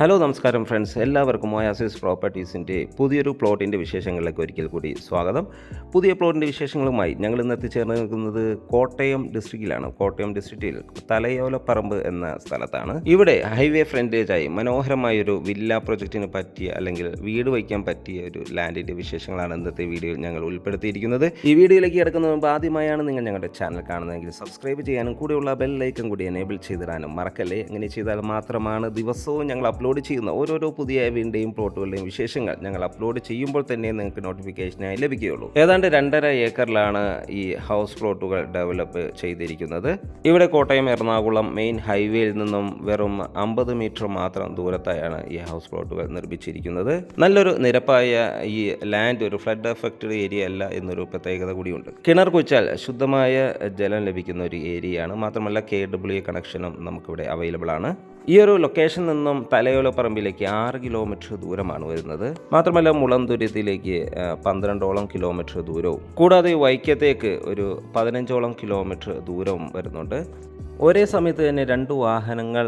Hello നമസ്കാരം friends എല്ലാവർക്കും oasis പ്രോപ്പർട്ടീസിന്റെ പുതിയൊരു പ്ലോട്ടിന്റെ വിശേഷങ്ങളിലേക്ക് ഒരിക്കൽ കൂടി സ്വാഗതം. പുതിയ പ്ലോട്ടിന്റെ വിശേഷങ്ങളുമായി ഞങ്ങൾ ഇന്ന് എത്തിച്ചേർന്ന് നിൽക്കുന്നത് കോട്ടയം ഡിസ്ട്രിക്റ്റിലാണ് കോട്ടയം ഡിസ്ട്രിക്റ്റിൽ തലയോലപ്പറമ്പ് എന്ന സ്ഥലത്താണ്. ഇവിടെ ഹൈവേ ഫ്രണ്ടേജായി മനോഹരമായൊരു വില്ല പ്രൊജക്റ്റിന് പറ്റിയ അല്ലെങ്കിൽ വീട് വയ്ക്കാൻ പറ്റിയ ഒരു ലാൻഡിന്റെ വിശേഷങ്ങളാണ് ഇന്നത്തെ വീഡിയോയിൽ ഞങ്ങൾ ഉൾപ്പെടുത്തിയിരിക്കുന്നത്. ഈ വീഡിയോയിലേക്ക് കിടക്കുന്ന മുമ്പ് ആദ്യമായാണ് നിങ്ങൾ ഞങ്ങളുടെ ചാനൽ കാണുന്നതെങ്കിൽ സബ്സ്ക്രൈബ് ചെയ്യാനും കൂടെയുള്ള ബെൽ ലൈക്കും കൂടി എനേബിൾ ചെയ്തിടാനും മറക്കല്ലേ? അങ്ങനെ ചെയ്താൽ മാത്രമാണ് ദിവസവും ഞങ്ങൾ അപ്ലോഡ് ചെയ്യുന്ന ഓരോരോ പുതിയ വീടിന്റെയും പ്ലോട്ടുകളുടെയും വിശേഷങ്ങൾ ഞങ്ങൾ അപ്ലോഡ് ചെയ്യുമ്പോൾ തന്നെ നിങ്ങൾക്ക് നോട്ടിഫിക്കേഷനായി ലഭിക്കുകയുള്ളൂ. ഏതാണ്ട് രണ്ടര ഏക്കറിലാണ് ഈ ഹൗസ് പ്ലോട്ടുകൾ ഡെവലപ്പ് ചെയ്തിരിക്കുന്നത്. ഇവിടെ കോട്ടയം എറണാകുളം മെയിൻ ഹൈവേയിൽ നിന്നും വെറും അമ്പത് മീറ്റർ മാത്രം ദൂരത്തായാണ് ഈ ഹൗസ് പ്ലോട്ടുകൾ നിർമ്മിച്ചിരിക്കുന്നത്. നല്ലൊരു നിരപ്പായ ഈ ലാൻഡ് ഒരു ഫ്ലഡ് എഫക്റ്റഡ് ഏരിയ അല്ല എന്നൊരു പ്രത്യേകത കൂടിയുണ്ട്. കിണർ കുച്ചാൽ ശുദ്ധമായ ജലം ലഭിക്കുന്ന ഒരു ഏരിയയാണ് മാത്രമല്ല കെ ഡബ്ല്യു കണക്ഷനും നമുക്കിവിടെ അവൈലബിൾ ആണ്. ഈ ഒരു ലൊക്കേഷൻ നിന്നും തലയോലപ്പറമ്പിലേക്ക് ആറ് കിലോമീറ്റർ ദൂരമാണ് വരുന്നത്. മാത്രമല്ല മുളന്തുരുത്തിലേക്ക് ആ, പന്ത്രണ്ടോളം കിലോമീറ്റർ ദൂരവും. കൂടാതെ വൈക്കത്തേക്ക് ഒരു പതിനഞ്ചോളം കിലോമീറ്റർ ദൂരവും വരുന്നുണ്ട്. ഒരേ സമയത്ത് തന്നെ രണ്ട് വാഹനങ്ങൾ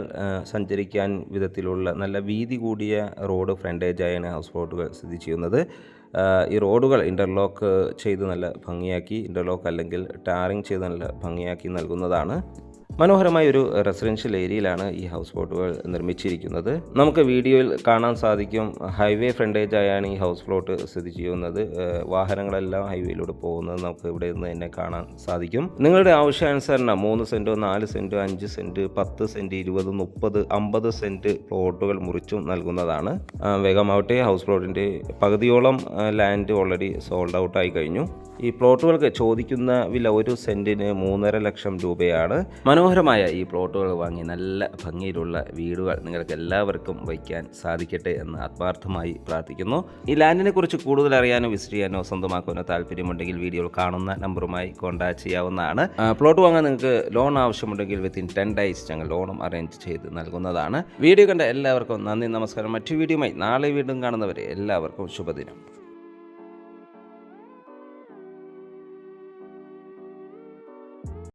സഞ്ചരിക്കാൻ വിധത്തിലുള്ള നല്ല വീതി കൂടിയ റോഡ് ഫ്രണ്ടേജായാണ് ഹൗസ് ബോട്ടുകൾ സ്ഥിതി ചെയ്യുന്നത്. ഈ റോഡുകൾ ഇന്റർലോക്ക് ചെയ്ത് നല്ല ഭംഗിയാക്കി ഇന്റർലോക്ക് അല്ലെങ്കിൽ ടാറിങ് ചെയ്ത് നല്ല ഭംഗിയാക്കി നൽകുന്നതാണ്. മനോഹരമായ ഒരു റെസിഡൻഷ്യൽ ഏരിയയിലാണ് ഈ ഹൗസ് ബോട്ടുകൾ നിർമ്മിച്ചിരിക്കുന്നത്. നമുക്ക് വീഡിയോയിൽ കാണാൻ സാധിക്കും ഹൈവേ ഫ്രണ്ടേജ് ആയാണ് ഈ ഹൗസ് പ്ലോട്ട് സ്ഥിതി ചെയ്യുന്നത്. വാഹനങ്ങളെല്ലാം ഹൈവേയിലൂടെ പോകുന്നത് നമുക്ക് ഇവിടെ നിന്ന് തന്നെ കാണാൻ സാധിക്കും. നിങ്ങളുടെ ആവശ്യാനുസരണം മൂന്ന് സെന്റോ നാല് സെന്റോ അഞ്ച് സെന്റ് പത്ത് സെന്റ് ഇരുപത് മുപ്പത് അമ്പത് സെന്റ് പ്ലോട്ടുകൾ മുറിച്ചും നൽകുന്നതാണ്. വേഗമാവട്ടെ ഹൗസ് പ്ലോട്ടിന്റെ പകുതിയോളം ലാൻഡ് ഓൾറെഡി സോൾഡ് ഔട്ട് ആയി കഴിഞ്ഞു. ഈ പ്ലോട്ടുകൾക്ക് ചോദിക്കുന്ന വില ഒരു സെന്റിന് മൂന്നര ലക്ഷം രൂപയാണ്. മനോഹരമായ ഈ പ്ലോട്ടുകൾ വാങ്ങി നല്ല ഭംഗിയിലുള്ള വീടുകൾ നിങ്ങൾക്ക് എല്ലാവർക്കും വയ്ക്കാൻ സാധിക്കട്ടെ എന്ന് ആത്മാർത്ഥമായി പ്രാർത്ഥിക്കുന്നു. ഈ ലാൻഡിനെ കുറിച്ച് കൂടുതൽ അറിയാനോ വിസിറ്റ് ചെയ്യാനോ സ്വന്തമാക്കാനോ താല്പര്യമുണ്ടെങ്കിൽ വീഡിയോ കാണുന്ന നമ്പറുമായി കോൺടാക്ട് ചെയ്യാവുന്നതാണ്. പ്ലോട്ട് വാങ്ങാൻ നിങ്ങൾക്ക് ലോൺ ആവശ്യമുണ്ടെങ്കിൽ വിത്തിൻ ടെൻ ഡേയ്സ് ഞങ്ങൾ ലോണും അറേഞ്ച് ചെയ്ത് നൽകുന്നതാണ്. വീഡിയോ കണ്ട എല്ലാവർക്കും നന്ദി നമസ്കാരം. മറ്റു വീഡിയോയുമായി നാളെ വീണ്ടും കാണുന്നവരെ എല്ലാവർക്കും ശുഭദിനം.